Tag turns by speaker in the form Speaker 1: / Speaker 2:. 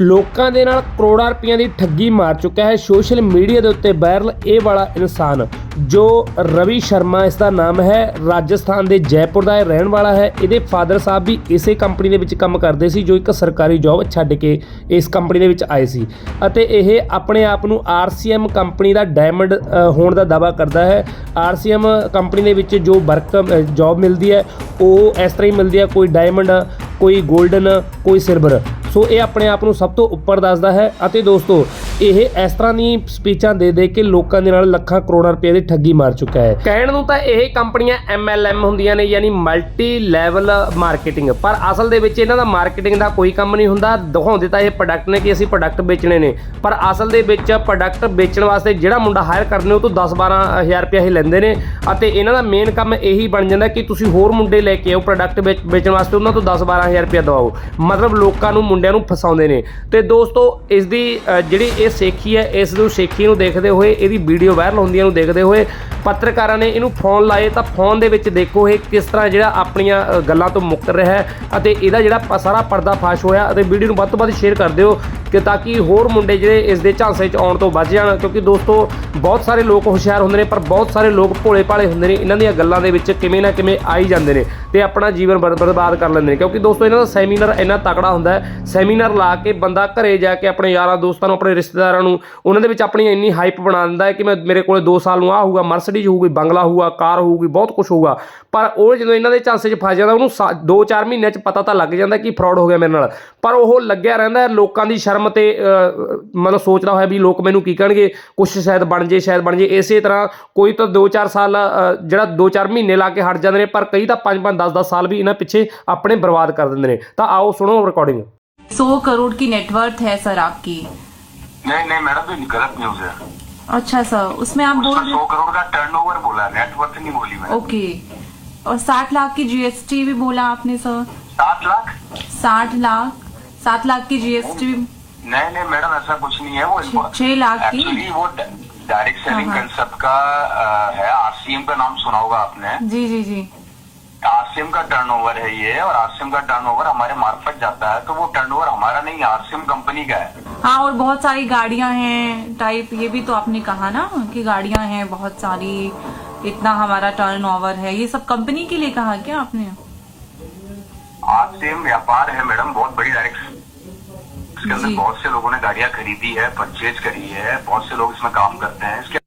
Speaker 1: ਲੋਕਾਂ ਦੇ ਨਾਲ ਕਰੋੜਾਂ ਰੁਪਈਆਂ ਦੀ ਠੱਗੀ ਮਾਰ ਚੁੱਕਾ ਹੈ। ਸੋਸ਼ਲ ਮੀਡੀਆ ਦੇ ਉੱਤੇ ਵਾਇਰਲ ਇਹ ਵਾਲਾ ਇਨਸਾਨ, ਜੋ ਰਵੀ ਸ਼ਰਮਾ, ਇਸ ਦਾ ਨਾਮ ਹੈ, ਰਾਜਸਥਾਨ ਦੇ ਜੈਪੁਰ ਦਾ ਇਹ ਰਹਿਣ ਵਾਲਾ ਹੈ। ਇਹਦੇ ਫਾਦਰ ਸਾਹਿਬ ਵੀ ਇਸੇ ਕੰਪਨੀ ਦੇ ਵਿੱਚ ਕੰਮ ਕਰਦੇ ਸੀ, ਜੋ ਇੱਕ ਸਰਕਾਰੀ ਜੌਬ ਛੱਡ ਕੇ ਇਸ ਕੰਪਨੀ ਦੇ ਵਿੱਚ ਆਏ ਸੀ। ਅਤੇ ਇਹ ਆਪਣੇ ਆਪ ਨੂੰ RCM ਕੰਪਨੀ ਦਾ ਡਾਇਮੰਡ ਹੋਣ ਦਾ ਦਾਅਵਾ ਕਰਦਾ ਹੈ। RCM ਕੰਪਨੀ ਦੇ ਵਿੱਚ ਜੋ ਵਰਕ ਜੌਬ ਮਿਲਦੀ ਹੈ, ਉਹ ਇਸ ਤਰ੍ਹਾਂ ਹੀ ਮਿਲਦੀ ਹੈ। ਕੋਈ ਡਾਇਮੰਡ ਕੋਈ 골ਡਨ ਕੋਈ ਸਿਲਵਰ ਸੋ ਇਹ ਆਪਣੇ ਆਪ ਨੂੰ ਸਭ ਤੋਂ ਉੱਪਰ ਦੱਸਦਾ ਹੈ। ਅਤੇ ਦੋਸਤੋ ਇਹ ਇਸ ਤਰ੍ਹਾਂ ਦੀ ਸਪੀਚਾਂ ਦੇ ਦੇ ਕੇ ਲੋਕਾਂ ਦੇ ਨਾਲ ਲੱਖਾਂ ਕਰੋੜਾਂ ਰੁਪਏ ਦੀ ਠੱਗੀ ਮਾਰ ਚੁੱਕਾ ਹੈ। ਕਹਿਣ ਨੂੰ ਤਾਂ ਇਹ ਕੰਪਨੀਆਂ MLM ਹੁੰਦੀਆਂ ਨੇ ਯਾਨੀ ਮਲਟੀ ਲੈਵਲ ਮਾਰਕੀਟਿੰਗ ਪਰ ਅਸਲ ਦੇ ਵਿੱਚ ਇਹਨਾਂ ਦਾ ਮਾਰਕੀਟਿੰਗ ਦਾ ਕੋਈ ਕੰਮ ਨਹੀਂ ਹੁੰਦਾ। ਦਿਖਾਉਂਦੇ ਤਾਂ ਇਹ ਪ੍ਰੋਡਕਟ ਨੇ ਕਿ ਅਸੀਂ ਪ੍ਰੋਡਕਟ ਵੇਚਣੇ ਨੇ। ਪਰ ਅਸਲ ਦੇ ਵਿੱਚ ਪ੍ਰੋਡਕਟ ਵੇਚਣ ਵਾਸਤੇ ਜਿਹੜਾ ਮੁੰਡਾ ਹਾਇਰ ਕਰਨੇ ਉਹ ਤੋਂ 10-12 ਹਜ਼ਾਰ ਰੁਪਏ ਹੀ ਲੈਂਦੇ ਨੇ। ਅਤੇ ਇਹਨਾਂ ਦਾ ਮੇਨ ਕੰਮ ਇਹੀ ਬਣ ਜਾਂਦਾ ਕਿ ਤੁਸੀਂ ਹੋਰ ਮੁੰਡੇ ਲੈ ਕੇ ਆਓ ਪ੍ਰੋਡਕਟ ਵੇਚਣ ਵਾਸਤੇ ਉਹਨਾਂ ਤੋਂ 10-12 ਹਜ਼ਾਰ ਰੁਪਏ ਦਵਾਓ। ਮਤਲਬ ਲੋਕਾਂ ਨੂੰ ਮੁੰਡਿਆਂ ਨੂੰ ਫਸਾਉਂਦੇ ਨੇ। ਤੇ ਦੋਸਤੋ ਇਸ ਦੀ ਅ, ਜਿਹੜੀ ਇਹ ਸੇਖੀ ਹੈ, ਇਸ ਨੂੰ ਸੇਖੀ ਨੂੰ ਦੇਖਦੇ ਹੋਏ, ਇਹਦੀ ਵੀਡੀਓ ਵਾਇਰਲ ਹੁੰਦੀਆਂ ਨੂੰ ਦੇਖਦੇ ਹੋਏ ਪੱਤਰਕਾਰਾਂ ਨੇ ਇਹਨੂੰ ਫੋਨ ਲਾਏ ਤਾਂ ਫੋਨ ਦੇ ਵਿੱਚ ਦੇਖੋ ਇਹ ਕਿਸ ਤਰ੍ਹਾਂ ਜਿਹੜਾ ਆਪਣੀਆਂ ਗੱਲਾਂ ਤੋਂ ਮੁੱਕਰ ਰਿਹਾ ਹੈ ਅਤੇ ਇਹਦਾ ਜਿਹੜਾ ਪ- ਸਾਰਾ ਪਰਦਾ ਫਾਸ਼ ਹੋਇਆ ਅਤੇ ਵੀਡੀਓ ਨੂੰ ਵੱਧ ਤੋਂ ਵੱਧ ਸ਼ੇਅਰ ਕਰ ਦਿਓ ਕਿ ਤਾਂ ਕਿ ਹੋਰ ਮੁੰਡੇ ਜਿਹੜੇ ਇਸ ਦੇ ਝਾਂਸੇ 'ਚ ਆਉਣ ਤੋਂ ਬਚ ਜਾਣ ਕਿਉਂਕਿ ਦੋਸਤੋ ਬਹੁਤ ਸਾਰੇ ਲੋਕ ਹੁਸ਼ਿਆਰ ਹੁੰਦੇ ਨੇ ਪਰ ਬਹੁਤ ਸਾਰੇ ਲੋਕ ਭੋਲੇ ਭਾਲੇ ਹੁੰਦੇ ਨੇ। ਇਹਨਾਂ ਦੀਆਂ ਗੱਲਾਂ ਦੇ ਵਿੱਚ ਕਿਵੇਂ ਨਾ ਕਿਵੇਂ ਆਈ ਜਾਂਦੇ ਨੇ ਤੇ ਆਪਣਾ ਜੀਵਨ ਬਰ- ਬਰਬਾਦ ਕਰ ਲੈਂਦੇ ਨੇ ਕਿਉਂਕਿ ਦੋਸਤੋ ਇਹਨਾਂ ਦਾ ਸੈਮੀਨਾਰ ਇੰਨਾ ਤਕੜਾ ਹੁੰਦਾ ਹੈ, ਸੈਮੀਨਾਰ ਲਾ ਕੇ ਬੰਦਾ ਘਰੇ ਜਾ ਕੇ ਆਪਣੇ ਯਾਰਾਂ ਦੋਸਤਾਂ ਨੂੰ, ਆਪਣੇ ਰਿਸ਼ਤੇਦਾਰਾਂ ਨੂੰ ਉਹਨਾਂ ਦੇ ਵਿੱਚ ਆਪਣੀ ਇੰਨੀ ਹਾਈਪ ਬਣਾ ਦਿੰਦਾ ਹੈ ਕਿ ਮੈਂ, ਮੇਰੇ ਕੋਲੇ 2 ਸਾਲ ਨੂੰ ਆ ਹੋਊਗਾ ਮਰਸੀਡੀਜ਼ ਹੋਊਗੀ ਬੰਗਲਾ ਹੋਊਗਾ ਕਾਰ ਹੋਊਗੀ ਬਹੁਤ ਕੁਝ ਹੋਊਗਾ ਪਰ ਉਹ ਜਦੋਂ ਇਹਨਾਂ ਦੇ ਝਾਂਸੇ 'ਚ ਫਸ ਜਾਂਦਾ ਉਹਨੂੰ 2-4 ਮਹੀਨਿਆਂ 'ਚ ਪਤਾ ਤਾਂ ਲੱਗ ਜਾਂਦਾ ਕਿ ਫਰਾਡ ਹੋ ਗਿਆ ਮੇਰੇ ਨਾਲ ਪਰ ਉਹ ਲੱਗਿਆ ਰਹਿੰਦਾ ਹੈ ਲੋਕਾਂ ਦੀ ਸ਼ਰਮ ਤੇ ਅਹ, ਮਤਲਬ ਸੋਚਦਾ ਹੋਇਆ ਵੀ ਲੋਕ ਮੈਨੂੰ ਕੀ ਕਹਿਣਗੇ ਕੁਛ ਸ਼ਾਇਦ ਬਣ ਜੇ ਸ਼ਾਇਦ ਬਣ ਜੇ ਇਸੇ ਤਰ੍ਹਾਂ ਕੋਈ ਤਾਂ 2-4 ਸਾਲ ਅਹ, ਜਿਹੜਾ 2-4 ਮਹੀਨੇ ਲਾ ਕੇ ਹਟ ਜਾਂਦੇ ਨੇ ਪਰ ਕਈ ਤਾਂ 5-5 10-10 ਸਾਲ ਵੀ ਇਹਨਾਂ ਪਿੱਛੇ ਆਪਣੇ ਬਰਬਾਦ ਕਰ ਦਿੰਦੇ ਨੇ ਤਾਂ ਆਓ ਸੁਣੋ ਰਿਕਾਰਡਿੰਗ
Speaker 2: सौ करोड़ की नेटवर्थ है सर आपकी
Speaker 3: नहीं नहीं मैडम ये गलत न्यूज है
Speaker 2: अच्छा सर उसमें आप बोल रहे
Speaker 3: सौ करोड़ का टर्नओवर बोला नेटवर्थ नहीं बोली मैंने।
Speaker 2: ओके। और साठ लाख की जीएसटी भी बोला आपने सर।
Speaker 3: सात लाख?
Speaker 2: साठ लाख सात लाख की जीएसटी
Speaker 3: नहीं नहीं मैडम ऐसा कुछ नहीं है वो
Speaker 2: छह- लाख की?
Speaker 3: वो डायरेक्ट सेलिंग। कंसेप्ट का है आरसीएम का नाम सुना होगा आपने।
Speaker 2: जी जी जी।
Speaker 3: आरसीएम का टर्नओवर है ये और आरसीएम का टर्नओवर हमारे मार्फत जाता है तो वो टर्नओवर हमारा नहीं आरसीएम कंपनी का है।
Speaker 2: हाँ और बहुत सारी गाड़ियाँ हैं टाइप ये भी तो आपने कहा ना कि गाड़ियाँ हैं बहुत सारी इतना हमारा टर्न ओवर है। ये सब कंपनी के लिए कहा क्या आपने?
Speaker 3: आरसीएम व्यापार है मैडम बहुत बड़ी डायरेक्ट इसके अंदर बहुत से लोगों ने गाड़ियाँ खरीदी है परचेज करी है बहुत से लोग इसमें काम करते हैं। इसके